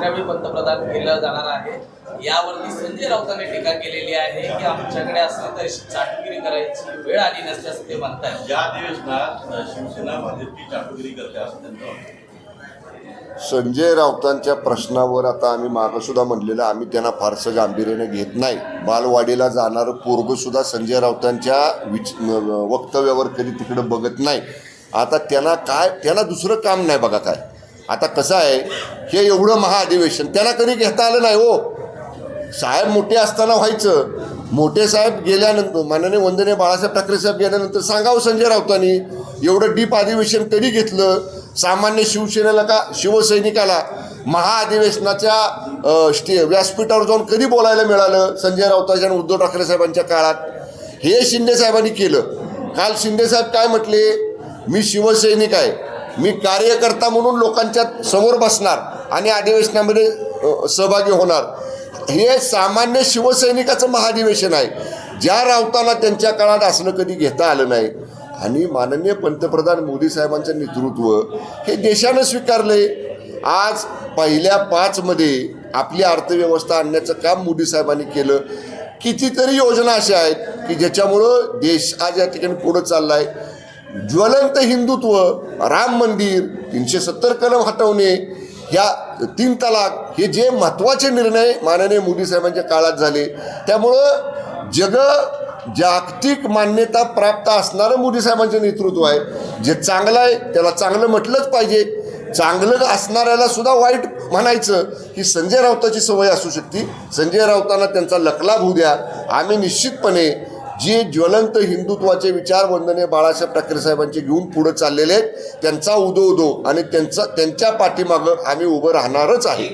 तिसऱ्या वेळी पंतप्रधान केलं जाणार आहे. यावरती संजय राऊतांनी टीका केलेली आहे की आमच्याकडे असली तर चाटगिरी करायची वेळ आली नसल्याचं ते म्हणतात या अधिवेशनात शिवसेना भाजपची चाटुगिरी करते असं त्यांचं. संजय राऊतांच्या प्रश्नावर आता आम्ही मागं सुद्धा म्हणलेलं आम्ही त्यांना फारसं गांभीर्याने घेत नाही. बालवाडीला जाणारं पोरगं सुद्धा संजय राऊतांच्या विच म- वक्तव्यावर कधी तिकडं बघत नाही. आता त्यांना काय त्यांना दुसरं काम नाही बघा काय. आता कसं आहे हे एवढं महाअधिवेशन त्याला कधी घेता आलं नाही हो. साहेब मोठे असताना व्हायचं. मोठे साहेब गेल्यानंतर माननीय वंदने बाळासाहेब ठाकरे साहेब गेल्यानंतर सांगावं संजय राऊतांनी एवढं डीप अधिवेशन कधी घेतलं? सामान्य शिवसेनेला का शिवसैनिकाला? महाअधिवेशनाच्या स्टे व्यासपीठावर जाऊन कधी बोलायला मिळालं संजय राऊतांच्या आणि उद्धव ठाकरे साहेबांच्या काळात? हे शिंदे साहेबांनी केलं. काल शिंदे साहेब काय म्हटले? मी शिवसैनिक आहे. मी कार्यकर्ता म्हणून लोकांच्या समोर बसणार आणि अधिवेशनामध्ये सहभागी होणार. हे सामान्य शिवसैनिकाचं महाधिवेशन आहे. ज्या राऊतांना त्यांच्या काळात असणं कधी घेता आलं नाही आणि माननीय पंतप्रधान मोदी साहेबांचं नेतृत्व हे देशानं स्वीकारले आज पहिल्या पाचमध्ये आपली अर्थव्यवस्था आणण्याचं काम मोदी साहेबांनी केलं. कितीतरी योजना अशा आहेत की ज्याच्यामुळं देश आज या ठिकाणी पुढं चालला आहे ज्वलंत हिंदुत्व राम मंदिर तीनशे सत्तर कलम हटवणे ह्या तीन तलाक हे जे महत्त्वाचे निर्णय माननीय मोदी साहेबांच्या काळात झाले. त्यामुळं जग जागतिक मान्यता प्राप्त असणारं मोदी साहेबांचं नेतृत्व आहे. जे चांगलं आहे त्याला चांगलं म्हटलंच पाहिजे. चांगलं असणाऱ्याला सुद्धा वाईट म्हणायचं ही संजय राऊताची सवय असू शकते. संजय राऊतांना त्यांचा लकलाभ होऊ द्या. आम्ही निश्चितपणे जे ज्वलंत हिंदुत्वाचे विचार वंदने बाळासाहेब ठाकरे साहेबांचे घेऊन पुढे चाललेले आहेत त्यांचा उदो उदो आणि त्यांचा त्यांच्या पाठीमागं आम्ही उभं राहणारच आहे.